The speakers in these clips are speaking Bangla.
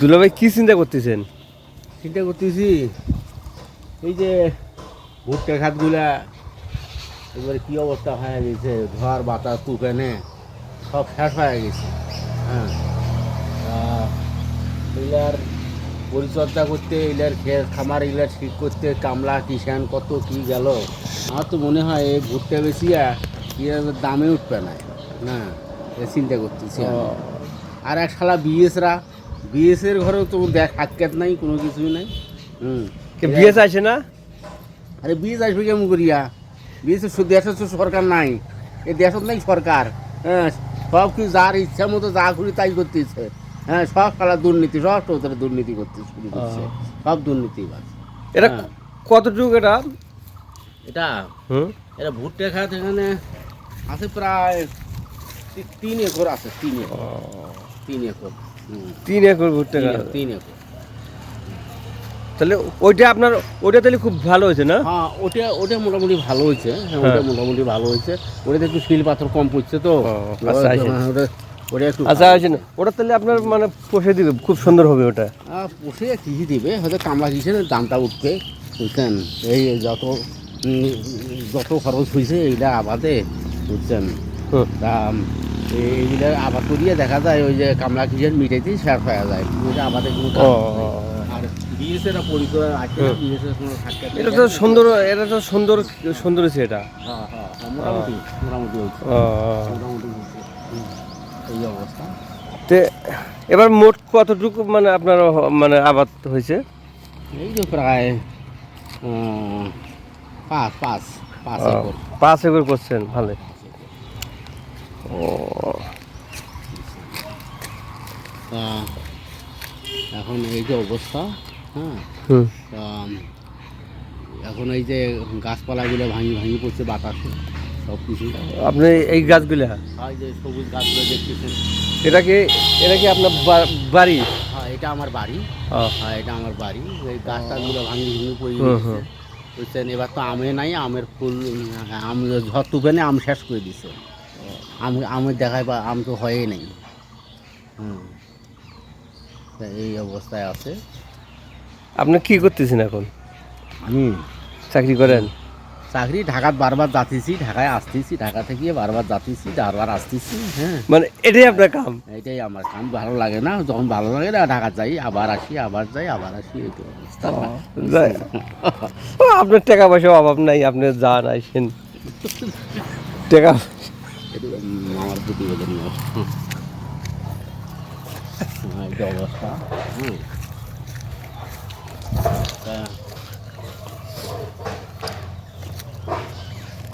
দুলাভাই কি চিন্তা করতেছেন? চিন্তা করতেছি এই যে ভুট্টা খাতগুলা এবারে কি অবস্থা হয়ে গেছে? ঝড় বাতাস তুফানে সব শেষ হয়ে গেছে। হ্যাঁ। এগুলার পরিচর্যা করতে এগুলার খেত খামার এগুলার ঠিক করতে কামলা কিষান কত কি গেল? আমার তো মনে হয় এই ভুট্টা বেশিয়া আর দামে উঠবে না। না এ চিন্তা করতেছি আর এক শালা বিএসরা বিএসের ঘরেও তো দেখ হাতকাত নাই কোনো কিছুই নাই। হুম। বিয়ে চাইছে না? আরে বিএস আসবে কেমন করিয়া? বিএস দেশের তো সরকার নাই। এই দেশত নাই সরকার। হ্যাঁ সব কিছু যার ইচ্ছা মতো যা করি তাই করতেছে। হ্যাঁ সব খেলা দুর্নীতি সব তোদের দুর্নীতি করতে শুরু করছে। সব দুর্নীতি বাস। এটা হ্যাঁ। কতটুকু এটা? এটা? হুম? এটা ভুট্টা খাত এখানে আছে প্রায় তিন একর আছে তিন একর। তিন একর। তিন একর ভুট্টা তিন। একর, তাহলে ওইটা আপনার ওইটা তাহলে খুব ভালো হয়েছে না? হ্যাঁ ওটা ওটা মোটামুটি ভালো হয়েছে। হ্যাঁ ওটা হ্যাঁ। মোটামুটি ভালো হয়েছে। ওটাতে একটু শিল পাথর কম পড়ছে তো। আচ্ছা, আচ্ছা। ওটা ওটা একটু আচ্ছা হয়েছে না ওটা তাহলে আপনার মানে পোষে দিবে খুব সুন্দর হবে ওটা। পুষে কৃষি দিবে হয়তো কামলা কিসের দামটা উঠবে বুঝছেন? এই যত যত খরচ হয়েছে এইটা আবাদে বুঝছেন? তা এইগুলা আবাদ করিয়ে দেখা যায় ওই যে কামলা কিসের মিটাইতেই শেষ হয়ে যায়। ওইটা আবাদে কোনো। আর পরিচয় আছে। কোনো এটা তো সুন্দর এটা তো সুন্দর সুন্দর হয়েছে এটা। হ্যাঁ হ্যাঁ মোটামুটি মোটামুটি হয়েছে। মোটামুটি এই অবস্থা। তে এবার মোট কতটুকু মানে আপনার মানে আবাদ হয়েছে? এই যে প্রায় পাঁচ পাঁচ পাঁচ একর। পাঁচ একর করছেন ভালো। ও তা এখন এই যে অবস্থা হ্যাঁ? তা এখন এই যে গাছপালাগুলো ভাঙি ভাঙি পড়ছে বাতাসে সব কিছু। আপনি এই গাছগুলা? এই যে সবুজ গাছগুলো দেখতেছেন। এটা কি এটা কি আপনার বাড়ি? হ্যাঁ এটা আমার বাড়ি। হ্যাঁ এটা আমার বাড়ি। এই গাছটাগুলো ভাঙি ভেঙে পড়ে গেছে। বুঝছেন এবার তো আমে নাই আমের ফুল আম ঝড় তুফানে আম শেষ করে দিছে। আম আমের দেখায় বা আম তো হয়ই নাই। হুম। এই অবস্থায় আছে। আপনি কি করতেছেন এখন? আমি চাকরি করেন? চাকরি ঢাকাত বারবার যাতেছি ঢাকায় আসতেছি ঢাকা থেকে বারবার যাতেছি বারবার আসতেছি হ্যাঁ। মানে এটাই আপনার কাম? এটাই আমার কাম ভালো লাগে না যখন ভালো লাগে না ঢাকা যাই আবার আসি আবার যাই আবার আসি এই তো অবস্থা। আপনার টাকা পয়সা অভাব নাই আপনি যান আইসেন টাকা আমার প্রতিবেদন এই অবস্থা হুম তা,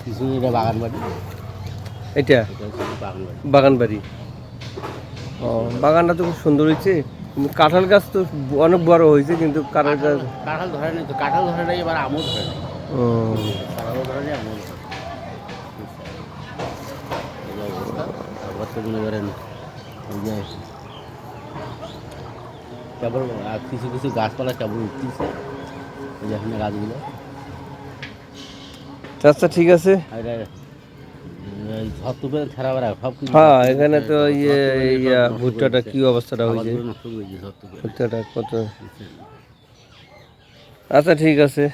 কিছু এটা বাগান বাড়ি এটা এটা হচ্ছে বাগান বাড়ি বাগান বাড়ি ও বাগানটা তো খুব সুন্দর হয়েছে। কিন্তু কাঁঠাল গাছ তো অনেক বড় হয়েছে কিন্তু কাঁঠাল গাছ কাঁঠাল ধরে নেই তো কাঁঠাল ধরে নেই এবার আমও ধরে নেই। ও, কাঁঠালও ধরে নেই আমও ধরে নেই। এই অবস্থা তারপর তো মনে করেন এই যে কেবল কিছু কিছু গাছপালা কেবল উঠতেছে এই এখানে গাছগুলো। আচ্ছা ঠিক আছে। হ্যাঁ এখানে তো ইয়ে ভুট্টাটা কি অবস্থাটা হয়েছে। ভুট্টাটা কত? আচ্ছা ঠিক আছে।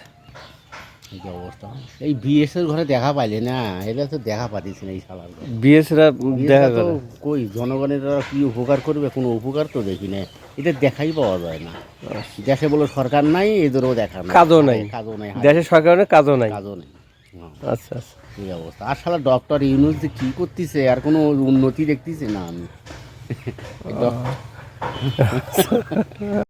অবস্থা। এই বিএসের ঘরে দেখা পাইলে না এটা তো দেখা পাতিস না এই শালার। বিএসরা দেখা কই জনগণের কি উপকার করবে? কোনো উপকার তো দেখি না। এটা দেখাই পাওয়া যায় না। দেশে বলে সরকার নাই এদেরও দেখা নাই। কাজও নাই। কাজও নাই দেশের সরকারের কাজও নাই। কাজও নেই। হ্যাঁ, আচ্ছা আচ্ছা। এই অবস্থা। আর শালা ডক্টর ইউনুস যে কি করতেছে আর কোনো উন্নতি দেখতেছি না আমি।